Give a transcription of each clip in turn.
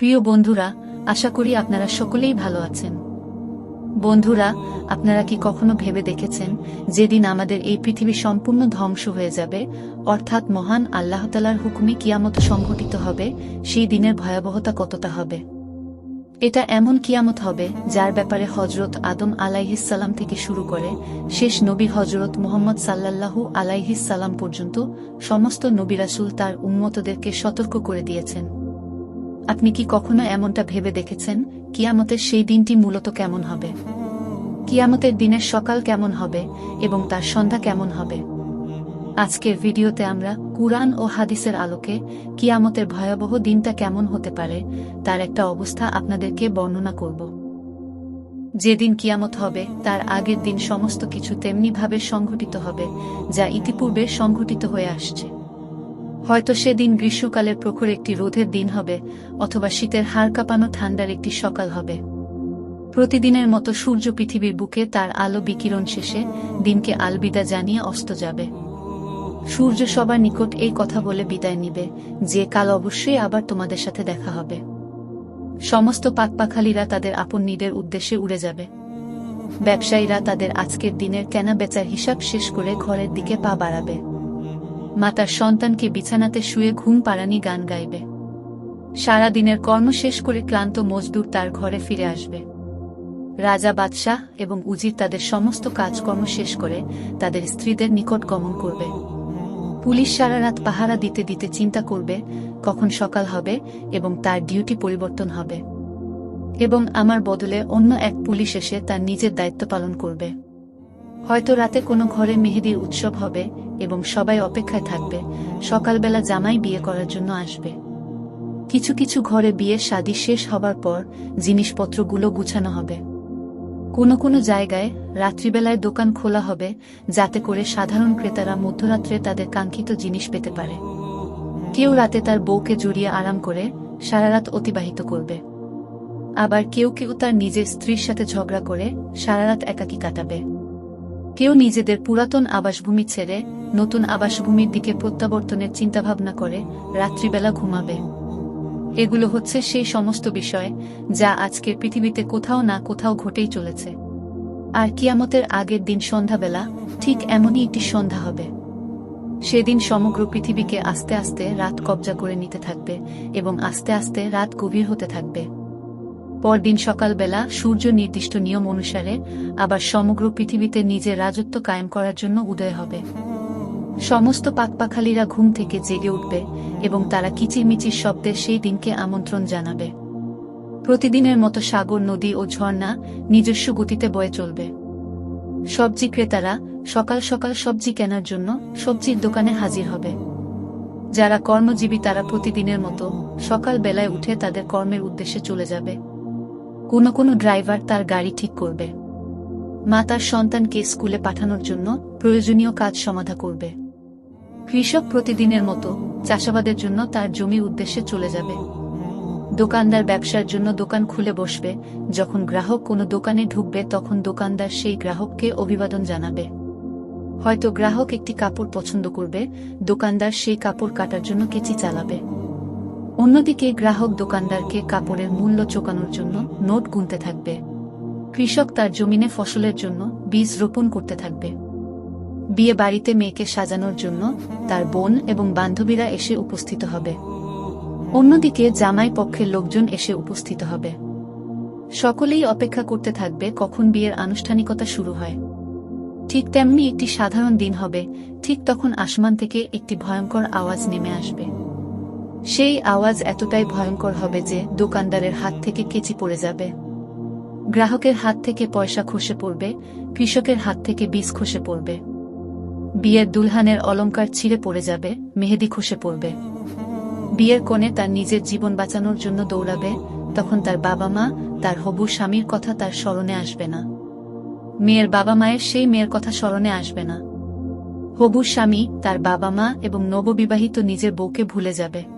প্রিয় বন্ধুরা, আশা করি আপনারা সকলেই ভালো আছেন। বন্ধুরা, আপনারা কি কখনো ভেবে দেখেছেন যেদিন আমাদের এই পৃথিবী সম্পূর্ণ ধ্বংস হয়ে যাবে, অর্থাৎ মহান আল্লাহতালার হুকুমে কিয়ামত সংঘটিত হবে, সেই দিনের ভয়াবহতা কতটা হবে? এটা এমন কিয়ামত হবে যার ব্যাপারে হজরত আদম আলাইহিসাল্লাম থেকে শুরু করে শেষ নবী হজরত মোহাম্মদ সাল্লাল্লাহু আলাইহিসাল্লাম পর্যন্ত সমস্ত নবিরাসুল তার উন্মতদেরকে সতর্ক করে দিয়েছেন। আপনি কি কখনো এমনটা ভেবে দেখেছেন? কিয়ামতের সেই দিনটি মূলত কেমন হবে? কিয়ামতের দিনের সকাল কেমন হবে এবং তার সন্ধ্যা কেমন হবে? আজকের ভিডিওতে আমরা কুরআন ও হাদিসের আলোকে কিয়ামতের ভয়াবহ দিনটা কেমন হতে পারে, তার একটা অবস্থা আপনাদেরকে বর্ণনা করব। যেদিন কিয়ামত হবে, তার আগের দিন সমস্ত কিছু তেমনিভাবে সংঘটিত হবে, যা ইতিপূর্বে সংঘটিত হয়ে আসছে। হয়তো সেদিন গ্রীষ্মকালের প্রখর একটি রোধের দিন হবে, অথবা শীতের হাড় কাঁপানো ঠান্ডার একটি সকাল হবে। প্রতিদিনের মতো সূর্য পৃথিবীর বুকে তার আলো বিকিরণ শেষে দিনকে আলবিদা জানিয়ে অস্ত যাবে। সূর্য সবার নিকট এই কথা বলে বিদায় নিবে, যে কাল অবশ্যই আবার তোমাদের সাথে দেখা হবে। সমস্ত পাকপাখালিরা তাদের আপন নিদের উদ্দেশ্যে উড়ে যাবে। ব্যবসায়ীরা তাদের আজকের দিনের কেনা বেচার হিসাব শেষ করে ঘরের দিকে পা বাড়াবে। মাতার সন্তানকে বিছানাতে শুয়ে ঘুম পাড়ানি গান গাইবে। সারা দিনের কর্ম শেষ করে ক্লান্ত মজদুর তার ঘরে ফিরে আসবে। রাজা বাদশাহ এবং উজির তাদের সমস্ত কাজকর্ম শেষ করে তাদের স্ত্রীদের নিকট গমন করবে। পুলিশ সারা রাত পাহারা দিতে দিতে চিন্তা করবে, কখন সকাল হবে এবং তার ডিউটি পরিবর্তন হবে। এবং আমার বদলে অন্য এক পুলিশ এসে তার নিজের দায়িত্ব পালন করবে। হয়তো রাতে কোনো ঘরে মেহেদির উৎসব হবে এবং সবাই অপেক্ষায় থাকবে। সকালবেলা জামাই বিয়ে করার জন্য আসবে। কিছু কিছু ঘরে বিয়ের শাদী শেষ হবার পর জিনিসপত্রগুলো গুছানো হবে। কোনো কোনো জায়গায় রাত্রিবেলায় দোকান খোলা হবে, যাতে করে সাধারণ ক্রেতারা মধ্যরাত্রে তাদের কাঙ্ক্ষিত জিনিস পেতে পারে। কেউ রাতে তার বউকে জড়িয়ে আরাম করে সারা রাত অতিবাহিত করবে। আবার কেউ কেউ তার নিজের স্ত্রীর সাথে ঝগড়া করে সারা রাত একাকী কাটাবে। কেউ নিজেদের পুরাতন আবাসভূমি ছেড়ে নতুন আবাসভূমির দিকে প্রত্যাবর্তনের চিন্তাভাবনা করে রাত্রিবেলা ঘুমাবে। এগুলো হচ্ছে সেই সমস্ত বিষয় যা আজকের পৃথিবীতে কোথাও না কোথাও ঘটেই চলেছে। আর কিয়ামতের আগের দিন সন্ধ্যাবেলা ঠিক এমনই একটি সন্ধ্যা হবে। সেদিন সমগ্র পৃথিবীকে আস্তে আস্তে রাত কবজা করে নিতে থাকবে এবং আস্তে আস্তে রাত গভীর হতে থাকবে। পরদিন সকালবেলা সূর্য নির্দিষ্ট নিয়ম অনুসারে আবার সমগ্র পৃথিবীতে নিজের রাজত্ব কায়েম করার জন্য উদয় হবে। সমস্ত পাকপাখালিরা ঘুম থেকে জেগে উঠবে এবং তারা কিচিরমিচির শব্দে সেই দিনকে আমন্ত্রণ জানাবে। প্রতিদিনের মতো সাগর, নদী ও ঝর্ণা নিজস্ব গতিতে বয়ে চলবে। সবজি ক্রেতারা সকাল সকাল সবজি কেনার জন্য সবজির দোকানে হাজির হবে। যারা কর্মজীবী তারা প্রতিদিনের মতো সকাল বেলায় উঠে তাদের কর্মের উদ্দেশ্যে চলে যাবে। কোনো কোনো ড্রাইভার তার গাড়ি ঠিক করবে। মা তার সন্তানকে স্কুলে পাঠানোর জন্য প্রয়োজনীয় কাজ সমাধা করবে। কৃষক প্রতিদিনের মতো চাষাবাদের জন্য তার জমি উদ্দেশ্যে চলে যাবে। দোকানদার ব্যবসার জন্য দোকান খুলে বসবে। যখন গ্রাহক কোনো দোকানে ঢুকবে, তখন দোকানদার সেই গ্রাহককে অভিবাদন জানাবে। হয়তো গ্রাহক একটি কাপড় পছন্দ করবে, দোকানদার সেই কাপড় কাটার জন্য কেচি চালাবে। অন্যদিকে গ্রাহক দোকানদারকে কাপড়ের মূল্য চোকানোর জন্য নোট গুনতে থাকবে। কৃষক তার জমিনে ফসলের জন্য বীজ রোপণ করতে থাকবে। বিয়ে বাড়িতে মেয়েকে সাজানোর জন্য তার বোন এবং বান্ধবীরা এসে উপস্থিত হবে। অন্যদিকে জামাই পক্ষের লোকজন এসে উপস্থিত হবে। সকলেই অপেক্ষা করতে থাকবে কখন বিয়ের আনুষ্ঠানিকতা শুরু হয়। ঠিক তেমনি একটি সাধারণ দিন হবে, ঠিক তখন আসমান থেকে একটি ভয়ঙ্কর আওয়াজ নেমে আসবে। সেই আওয়াজ এতটাই ভয়ঙ্কর হবে যে দোকানদারের হাত থেকে কেচি পড়ে যাবে। গ্রাহকের হাত থেকে পয়সা খসে পড়বে, কৃষকের হাত থেকে বীজ খসে পড়বে। বিয়ের দুলহানের অলঙ্কার ছিঁড়ে পড়ে যাবে, মেহেদি খসে পড়বে। বিয়ের কোণে তার নিজের জীবন বাঁচানোর জন্য দৌড়াবে, তখন তার বাবা মা, তার হবু স্বামীর কথা তার স্মরণে আসবে না। মেয়ের বাবা মায়ের সেই মেয়ের কথা স্মরণে আসবে না। হবু স্বামী, তার বাবা মা এবং নববিবাহিত নিজের বউকে ভুলে যাবে।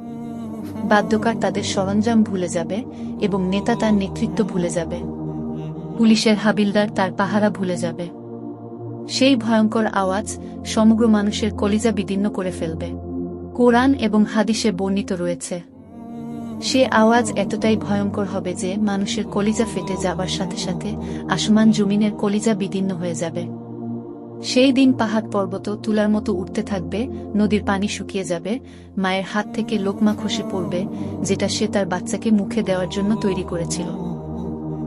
বাদ্যকার তাদের সরঞ্জাম ভুলে যাবে এবং নেতা তার নেতৃত্ব ভুলে যাবে। পুলিশের হাবিলদার তার পাহারা ভুলে যাবে। সেই ভয়ঙ্কর আওয়াজ সমগ্র মানুষের কলিজা বিদীর্ণ করে ফেলবে। কোরআন এবং হাদিসে বর্ণিত রয়েছে। সে আওয়াজ এতটাই ভয়ঙ্কর হবে যে মানুষের কলিজা ফেটে যাবার সাথে সাথে আসমান জমিনের কলিজা বিদীর্ণ হয়ে যাবে। সেই দিন পাহাড় পর্বত তুলার মতো উঠতে থাকবে, নদীর পানি শুকিয়ে যাবে, মায়ের হাত থেকে লোকমা খসে পড়বে, যেটা সে তার বাচ্চাকে মুখে দেওয়ার জন্য তৈরি করেছিল।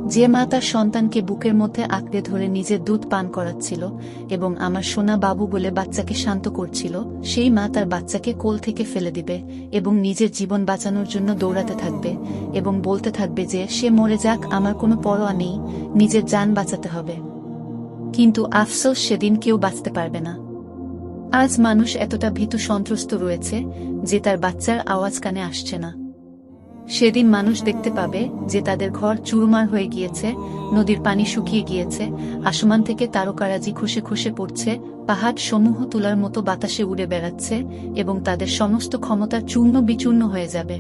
যে মা তার সন্তানকে বুকের মধ্যে আঁকড়ে ধরে নিজের দুধ পান করাচ্ছিল এবং আমার সোনা বাবু বলে বাচ্চাকে শান্ত করছিল, সেই মা তার বাচ্চাকে কোল থেকে ফেলে দিবে এবং নিজের জীবন বাঁচানোর জন্য দৌড়াতে থাকবে এবং বলতে থাকবে যে, সে মরে যাক, আমার কোনো পরোয়া নেই, নিজের যান বাঁচাতে হবে। কিন্তু আফসোস সেদিন কেউ বাঁচতে পারবে না। আজ মানুষ এতটা ভীতু সন্ত্রস্ত রয়েছে যে তার বাচ্চার আওয়াজ কানে আসছে না। সেদিন মানুষ দেখতে পাবে যে তাদের ঘর চুরমার হয়ে গিয়েছে, নদীর পানি শুকিয়ে গিয়েছে, আসমান থেকে তারকারাজি খসে খসে পড়ছে, পাহাড় সমূহ তুলার মতো বাতাসে উড়ে বেড়াচ্ছে এবং তাদের সমস্ত ক্ষমতা চূর্ণ বিচূর্ণ হয়ে যাবে।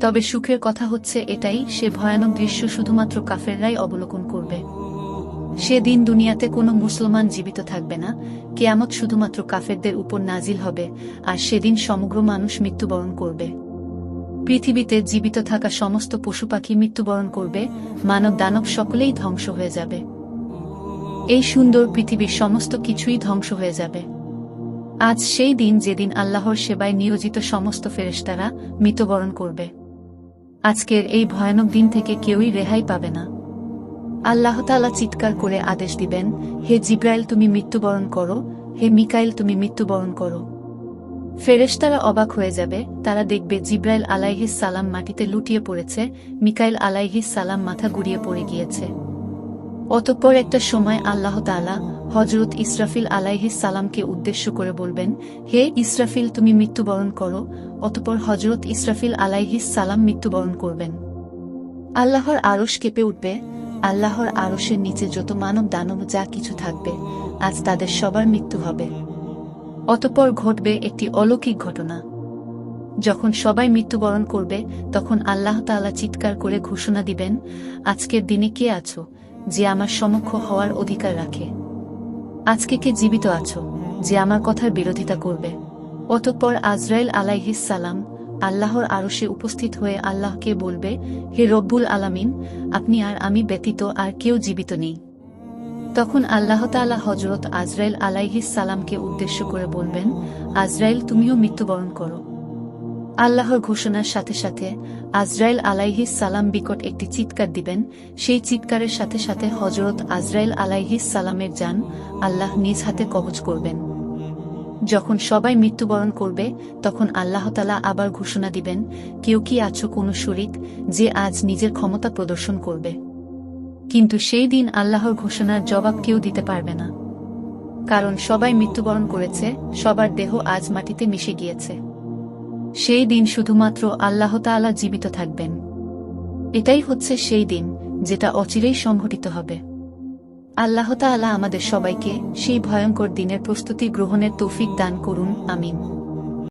তবে সুখের কথা হচ্ছে এটাই, সে ভয়ানক দৃশ্য শুধুমাত্র কাফেররাই অবলোকন করবে। সেদিন দুনিয়াতে কোনো মুসলমান জীবিত থাকবে না, কেয়ামত শুধুমাত্র কাফেরদের উপর নাজিল হবে, আর সেদিন সমগ্র মানুষ মৃত্যুবরণ করবে। পৃথিবীতে জীবিত থাকা সমস্ত পশু পাখি মৃত্যুবরণ করবে, মানব দানব সকলেই ধ্বংস হয়ে যাবে। এই সুন্দর পৃথিবীর সমস্ত কিছুই ধ্বংস হয়ে যাবে। আজ সেই দিন যেদিন আল্লাহর সেবায় নিয়োজিত সমস্ত ফেরেস্তারা মৃত্যুবরণ করবে। আজকের এই ভয়ানক দিন থেকে কেউই রেহাই পাবে না। আল্লাহ তালা চিৎকার করে আদেশ দিবেন, হে জিব্রাইল তুমি মৃত্যুবরণ করো, হে মিকাইল তুমি মৃত্যুবরণ করো। ফেরেশতারা অবাক হয়ে যাবে, তারা দেখবে জিব্রাইল আলাইহিস সালাম মাটিতে লুটিয়ে পড়েছে, মিকাইল আলাইহিস সালাম মাথা গুড়িয়ে পড়ে গিয়েছে। অতঃপর একটা সময় আল্লাহ তালা হজরত ইসরাফিল আলাইহিস সালামকে উদ্দেশ্য করে বলবেন, হে ইসরাফিল তুমি মৃত্যুবরণ করো, অতঃপর হজরত ইসরাফিল আলাইহিস সালাম মৃত্যুবরণ করবেন। আল্লাহর আরশ কেঁপে উঠবে আল্লাহর আরশের নিচে যত মানব দানব যা কিছু থাকবে, আজ তাদের সবার মৃত্যু হবে। অতপর ঘটবে একটি অলৌকিক ঘটনা। যখন সবাই মৃত্যুবরণ করবে, তখন আল্লাহ তাআলা চিৎকার করে ঘোষণা দিবেন, আজকের দিনে কে আছো যে আমার সমক্ষ হওয়ার অধিকার রাখে? আজকে কে জীবিত আছো যে আমার কথার বিরোধিতা করবে? অতঃপর আজরাইল আলাইহিস সালাম আল্লাহর আরশে উপস্থিত হয়ে আল্লাহকে বলবে, হে রব্বুল আলামিন, আপনি আর আমি ব্যতীত আর কেউ জীবিত নেই। তখন আল্লাহ তাআলা হজরত আজরাইল আলাইহিস সালামকে উদ্দেশ্য করে বলবেন, আজরাইল, তুমিও মৃত্যুবরণ করো। আল্লাহর ঘোষণার সাথে সাথে আজরাইল আলাইহিস সালাম বিকট একটি চিৎকার দিবেন। সেই চিৎকারের সাথে সাথে হজরত আজরাইল আলাইহিস সালামের যান আল্লাহ নিজ হাতে কবচ করবেন। যখন সবাই মৃত্যুবরণ করবে, তখন আল্লাহ তালা আবার ঘোষণা দিবেন, কেউ কি আছো কোনো শরিক যে আজ নিজের ক্ষমতা প্রদর্শন করবে। কিন্তু সেই দিন আল্লাহর ঘোষণার জবাব কেউ দিতে পারবে না। কারণ সবাই মৃত্যুবরণ করেছে, সবার দেহ আজ মাটিতে মিশে গিয়েছে। সেই দিন শুধুমাত্র আল্লাহ তাআলা জীবিত থাকবেন। এটাই হচ্ছে সেই দিন, যেটা অচিরেই সংঘটিত হবে। আল্লাহ তাআলা আমাদের সবাইকে সেই ভয়ঙ্কর দিনের প্রস্তুতি গ্রহণের তৌফিক দান করুন আমিন।